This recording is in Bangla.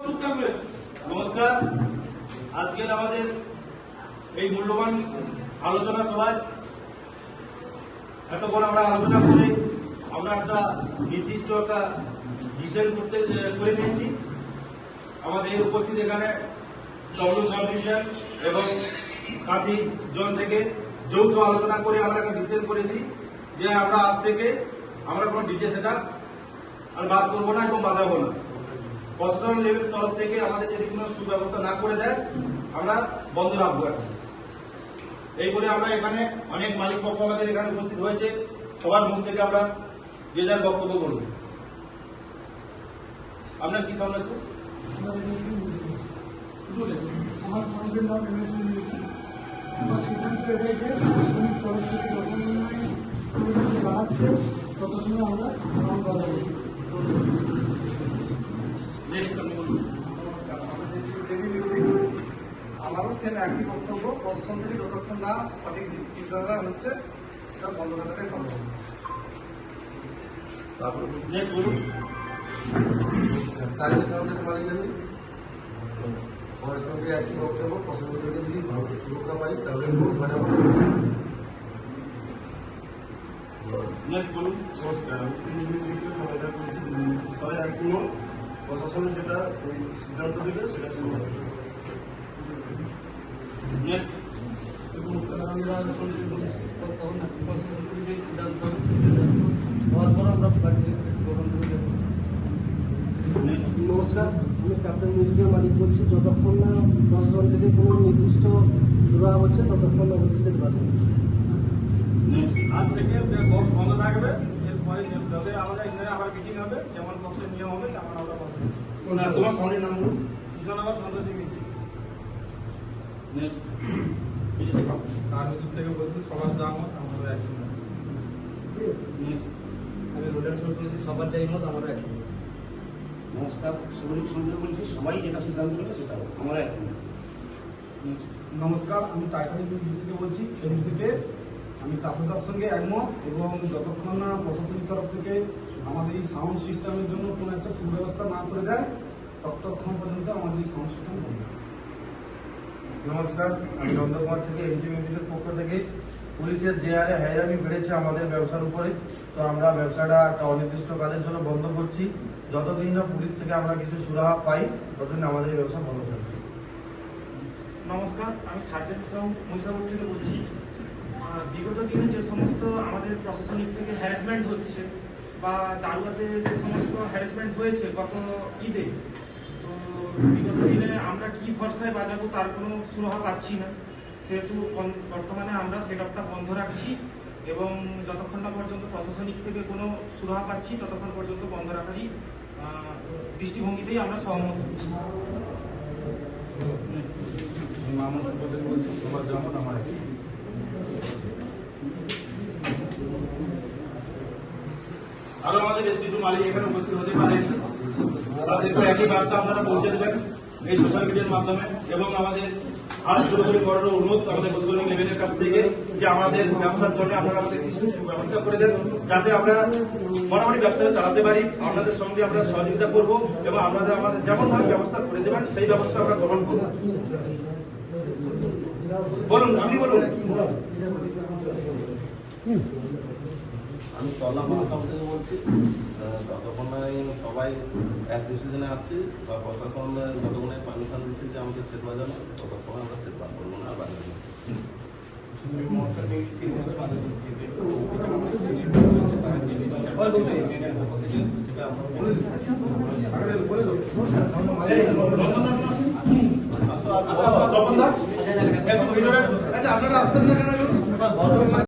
নমস্কার। আজকের আমাদের এই মূল্যবান আলোচনা সভায় এতক্ষণ আমরা আলোচনা করে আমরা একটা নির্দিষ্ট একটা ডিসিশন করতে করে নিয়েছি। আমাদের উপস্থিত এখানে ডব্লিউ সাব ডিভিশন এবং কাঁথি জন থেকে যৌথ আলোচনা করে আমরা একটা ডিসিশন করেছি, যে আমরা আজ থেকে আমরা কোনো ডিজে সেটা আর বাদ করব না এবং বাজাবো না। প্রশাসন লেভেল তরফ থেকে আমাদের যদি কোনো সুব্যবস্থা না করে দেয়, আমরা বন্ধ রাখব এই বলে আমরা এখানে অনেক মালিক পক্ষ আমাদের এখানে উপস্থিত হয়েছে। সবার মুখ থেকে আমরা যে যার বক্তব্য করব আপনার কি সামনে আছে? আমার সঙ্গে নাম আমার সিদ্ধান্ত এটাই যে প্রশাসনিক তরফ থেকে যখন জানাচ্ছে তত সময় আমরা সাউন্ড বাজাবো নেক্সট আপনি বলুন নমস্কার আমাদের যে দেবী বিরোধী আমারও সেম একই বক্তব্য প্রশাসন থেকে যতক্ষণ না সঠিক চিন্তাধারা হচ্ছে সেটা বন্ধ থাকাটাই ভালো হবে। কাজের সামনে আমি আমার সঙ্গে একই বক্তব্য পছন্দ থেকে যদি ভালো সুরক্ষা পাই তাহলে মহিলা করেছি সবাই একই প্রশাসনের যেটা সিদ্ধান্ত দেবে সেটা শুরু নমস্কার আমি ক্যাপ্টেন মিউজিকের মালিক বলছি। যতক্ষণ না প্রশাসন থেকে কোনো নির্দিষ্ট সুরা হচ্ছে ততক্ষণ আমাদের সেট বাদ নেক্সট আজ থেকে বক্স বন্ধ থাকবে এরপরে যবে আমাদের এখানে আবার মিটিং হবে যেমন বক্সের নিয়ম হবে তেমন আমরা তোমার সামনের নাম কৃষ্ণনগর সন্তোষী মিটিং রাজনীতি থেকে বলছি সবার যা মত আমরা একই মত। আমি রোডের সবার যাই মত আমরা একই মত। নমস্কার সঞ্জয় বলছি সবাই যেটা সিদ্ধান্ত নেবে সেটা নমস্কার আমি টাইটানিক মিউজিক থেকে বলছি সেই থেকে আমি তাপসদার সঙ্গে একমত এবং যতক্ষণ না প্রশাসনিক তরফ থেকে আমাদের এই সাউন্ড সিস্টেমের জন্য কোনো একটা সুব্যবস্থা না করে দেয় ততক্ষণ পর্যন্ত আমাদের এই সাউন্ড সিস্টেম বন্ধ। নমস্কার, আমি নন্দকুমার থেকে এমজি পক্ষ থেকে। পুলিশের যে হারে হাইরামি বেড়েছে আমাদের ব্যবসার উপরে, তো আমরা ব্যবসাটা একটা অনির্দিষ্ট কাজের জন্য বন্ধ করছি। যতদিন না পুলিশ থেকে আমরা কিছু সুরাহা পাই, ততদিন আমাদের ব্যবসা বন্ধ থাকবে। নমস্কার, আমি সার্জেন্ট সাউ মহিষাপুর থেকে বলছি। বিগত দিনে যে সমস্ত আমাদের প্রশাসনিক থেকে হ্যারাসমেন্ট হচ্ছে বা দারুয়াতে যে সমস্ত হ্যারাসমেন্ট হয়েছে গত ঈদে বিগত দিনে আমরা কি ভরসায় বাজাবো তার কোনো সুরাহা পাচ্ছি না। সেহেতু বর্তমানে আমরা সেট বন্ধ রাখছি এবং যতক্ষণ না পর্যন্ত প্রশাসনিক থেকে কোনো সুরাহা পাচ্ছি, ততক্ষণ পর্যন্ত বন্ধ রাখারই দৃষ্টিভঙ্গিতেই আমরা সহমত হচ্ছি। যেমন আমার আরও আমাদের বেশ কিছু মালিক এখানে উপস্থিত হতে পারেন তাদেরকে একই বার্তা আপনারা পৌঁছে দেবেন এই সোশ্যাল মিডিয়ার মাধ্যমে এবং আমাদের আরও পুরোপুরি করার অনুরোধ আমাদের প্রশাসনিক লেভেলের কাছ থেকে যে আমাদের ব্যবসার জন্য আপনারা আমাদের কিছু ব্যবস্থা করে দেন, যাতে আমরা মোটামুটি ব্যবসাটা চালাতে পারি, আপনাদের সঙ্গে আমরা সহযোগিতা করব এবং আপনাদের আমাদের যেমন ভাবে ব্যবস্থা করে দেবেন, সেই ব্যবস্থা আমরা গ্রহণ করব। বলুন আপনি বলুন। আমি তলা মাসাম থেকে বলছি আহ, ততক্ষণ না সবাই এক ডিসিশনে আসছি বা প্রশাসন যতক্ষণ পারমিশন দিচ্ছে যে আমাদের সেট বাজানো ততক্ষণ আমরা সেট বার করব না। আর একটু ভিডিওটা- আচ্ছা, আপনারা আসতেন না কেন?